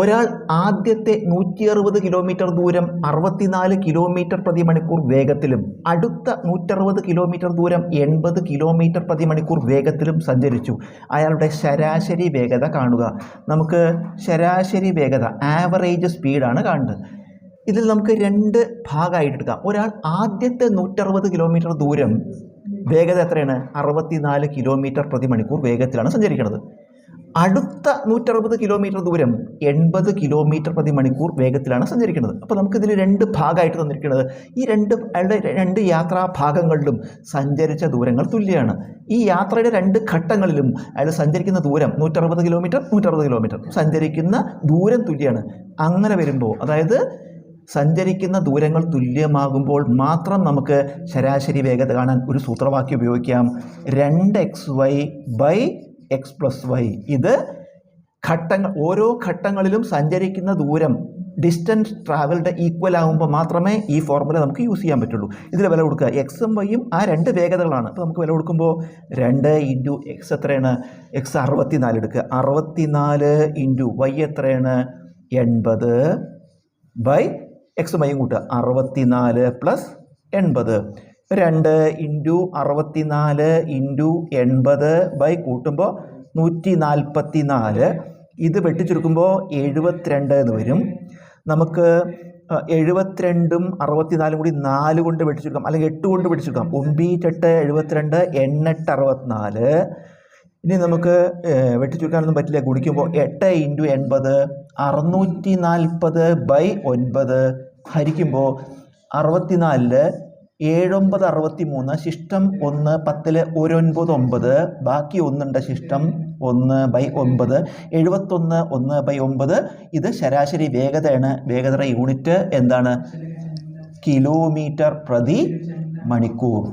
ഒരാൾ ആദ്യത്തെ നൂറ്റി അറുപത് കിലോമീറ്റർ ദൂരം അറുപത്തിനാല് കിലോമീറ്റർ പ്രതി മണിക്കൂർ വേഗത്തിലും അടുത്ത നൂറ്ററുപത് കിലോമീറ്റർ ദൂരം എൺപത് കിലോമീറ്റർ പ്രതി മണിക്കൂർ വേഗത്തിലും സഞ്ചരിച്ചു. അയാളുടെ ശരാശരി വേഗത കാണുക. നമുക്ക് ശരാശരി വേഗത ആവറേജ് സ്പീഡാണ് കാണുന്നത് ഇതിൽ നമുക്ക് രണ്ട് ഭാഗമായിട്ട് എടുക്കാം. ഒരാൾ ആദ്യത്തെ നൂറ്ററുപത് കിലോമീറ്റർ ദൂരം വേഗത എത്രയാണ്? അറുപത്തിനാല് കിലോമീറ്റർ പ്രതി മണിക്കൂർ വേഗത്തിലാണ് സഞ്ചരിക്കുന്നത് അടുത്ത നൂറ്ററുപത് കിലോമീറ്റർ ദൂരം എൺപത് കിലോമീറ്റർ പ്രതി മണിക്കൂർ വേഗത്തിലാണ് സഞ്ചരിക്കുന്നത്. അപ്പോൾ നമുക്കിതിൽ രണ്ട് ഭാഗമായിട്ട് തന്നിരിക്കുന്നത്. ഈ രണ്ട് രണ്ട് യാത്രാ ഭാഗങ്ങളിലും സഞ്ചരിച്ച ദൂരങ്ങൾ തുല്യമാണ് ഈ യാത്രയുടെ രണ്ട് ഘട്ടങ്ങളിലും അയാൾ സഞ്ചരിക്കുന്ന ദൂരം നൂറ്ററുപത് കിലോമീറ്റർ നൂറ്ററുപത് കിലോമീറ്റർ. സഞ്ചരിക്കുന്ന ദൂരം തുല്യമാണ് അങ്ങനെ വരുമ്പോൾ അതായത് സഞ്ചരിക്കുന്ന ദൂരങ്ങൾ തുല്യമാകുമ്പോൾ മാത്രം നമുക്ക് ശരാശരി വേഗത കാണാൻ ഒരു സൂത്രവാക്യം ഉപയോഗിക്കാം. രണ്ട് X Y by X plus Y ഇത് ഘട്ടങ്ങൾ ഓരോ ഘട്ടങ്ങളിലും സഞ്ചരിക്കുന്ന ദൂരം ഡിസ്റ്റൻസ് ട്രാവൽഡ് ഈക്വൽ ആകുമ്പോൾ മാത്രമേ ഈ ഫോർമുല നമുക്ക് യൂസ് ചെയ്യാൻ പറ്റുള്ളൂ. ഇതിൽ വില കൊടുക്കുക. എക്സും വൈയും ആ രണ്ട് വേഗതകളാണ്. അപ്പോൾ നമുക്ക് വില കൊടുക്കുമ്പോൾ രണ്ട് ഇന്റു എക്സ് എത്രയാണ്? എക്സ് അറുപത്തിനാല് എടുക്കുക. അറുപത്തിനാല് ഇന്റു വൈ എത്രയാണ്? എൺപത് ബൈ എക്സ് വൈയും കൂട്ടുക. അറുപത്തിനാല് പ്ലസ് എൺപത്. രണ്ട് ഇന്റു അറുപത്തിനാല് ഇന്റു എൺപത് ബൈ കൂട്ടുമ്പോൾ നൂറ്റി നാൽപ്പത്തി നാല് ഇത് വെട്ടിച്ചുരുക്കുമ്പോൾ എഴുപത്തിരണ്ട് എന്ന് വരും. നമുക്ക് എഴുപത്തിരണ്ടും അറുപത്തിനാലും കൂടി നാല് കൊണ്ട് വെട്ടിച്ചുരുക്കാം. അല്ലെങ്കിൽ എട്ട് കൊണ്ട് വെട്ടിച്ചുരുക്കാം. ഒമ്പീറ്റെട്ട് എഴുപത്തിരണ്ട് എണ്ണെട്ട് അറുപത്തിനാല്. ഇനി നമുക്ക് വെട്ടിച്ചുരുക്കാനൊന്നും പറ്റില്ല. ഗുണിക്കുമ്പോൾ എട്ട് ഇന്റു എൺപത് അറുന്നൂറ്റി നാൽപ്പത് ബൈ ഒൻപത് ഹരിക്കുമ്പോൾ അറുപത്തിനാലിൽ ഏഴൊമ്പത് അറുപത്തി മൂന്ന് ശിഷ്ടം ഒന്ന് പത്തിൽ ഒരൊൻപത് ഒമ്പത് ബാക്കി ഒന്നുണ്ട് ശിഷ്ടം ഒന്ന് ബൈ ഒമ്പത് എഴുപത്തൊന്ന് ഒന്ന് ബൈ ഒമ്പത്. ഇത് ശരാശരി വേഗതയാണ്. വേഗതയുടെ യൂണിറ്റ് എന്താണ്? കിലോമീറ്റർ പ്രതി മണിക്കൂർ.